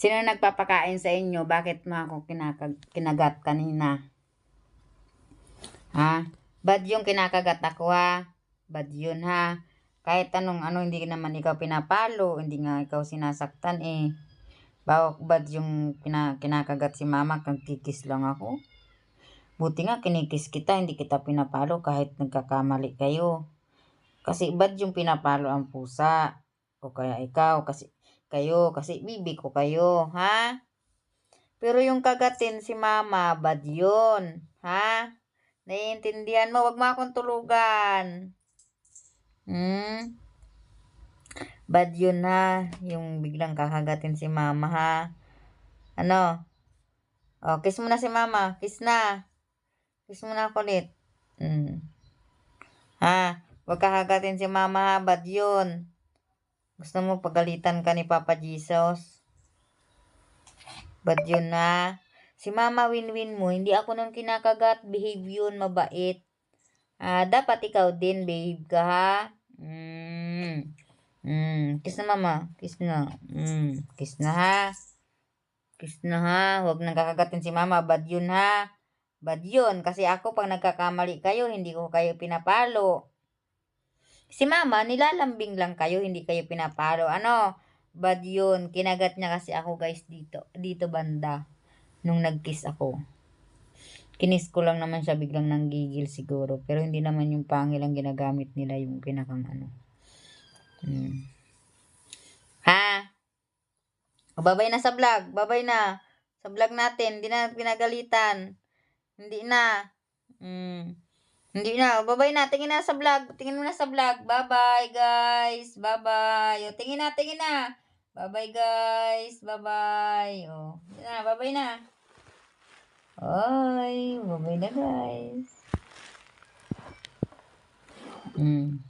Sino nagpapakain sa inyo? Bakit mo ako kinakag kinagat kanina? Ha? Bad yung kinakagat ako ha? Bad yun ha? Kahit anong ano, hindi naman ikaw pinapalo, hindi nga ikaw sinasaktan eh. Bawak bad yung kina, kinakagat si mama, kikis lang ako. Buti nga kinikis kita, hindi kita pinapalo kahit nagkakamali kayo. Kasi bad yung pinapalo ang pusa. O kaya ikaw, kasi kayo, kasi bibi ko kayo, ha? Pero yung kagatin si mama, bad yun, ha? Naiintindihan mo, wag mo akong tulugan. Hmm? Bad yun ha, yung biglang kakagatin si mama ha. Ano? O, kiss mo na si mama, kiss na. Kiss mo na ako ulit. Hmm. Ha? Huwag kakagatin si mama ha, bad yun. Gusto mo pagalitan ka ni Papa Jesus? Bad yun ha. Si mama win-win mo, hindi ako nung kinakagat, behave yun, mabait. Ah, dapat ikaw din, behave ka ha. Mm. Mm. Kiss na mama, kiss na. Mm. Kiss na ha. Kiss na ha. Huwag nang kakagatin si mama, bad yun ha. Bad yun, kasi ako pag nagkakamali kayo, hindi ko kayo pinapalo. Si mama, nilalambing lang kayo, hindi kayo pinapalo. Ano? Bad yun. Kinagat niya kasi ako guys dito. Dito banda. Nung nag-kiss ako. Kinis ko lang naman siya biglang nanggigil siguro. Pero hindi naman yung pangil ang ginagamit nila yung pinakang ano. Hmm. Ha? O, babay na sa vlog. Babay na. Sa vlog natin. Hindi na pinagalitan. Hindi na. Hindi na. Babay na. Tingin na sa vlog. Tingin mo na sa vlog. Bye-bye, guys. Bye-bye. O, tingin na, tingin na. Bye-bye, guys. Bye-bye. O, yun na. Bye-bye na. Ay, bye-bye na, guys. Hmm.